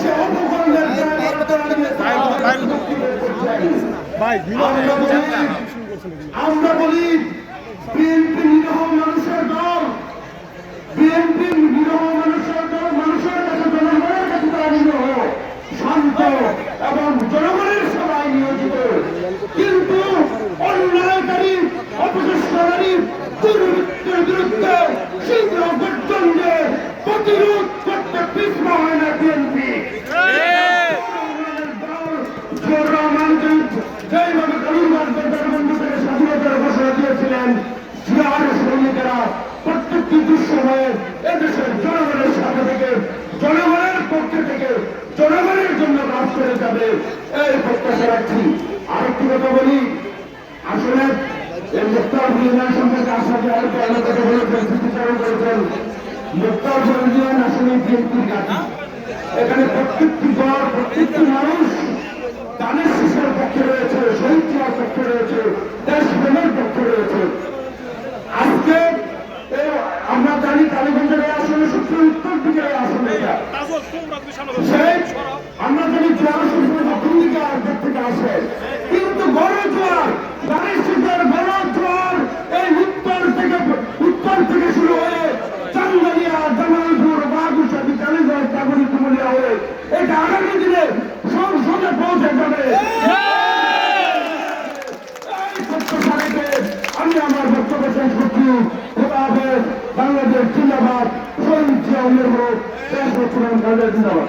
সে অপকর্মের আমরা বলি যাবে। এই প্রত্যাশা রাখছি। আরেকটি কথা বলি। আসলে মুক্তার ইউনিয়ন সম্পর্কে আরেকটু অনেক কথা আসলে বিএনপির এখানে প্রত্যেকটি দল, প্রত্যেকটি মানুষ এটা আগামী দিনে সংসদে পৌঁছে যাবে। আমি আমার বক্তব্য শেষ করছি। এভাবে বাংলাদেশ জিন্দাবাদ শহীদ জিয়া উমের দেশ বর্তমান জিন্দাবাদ।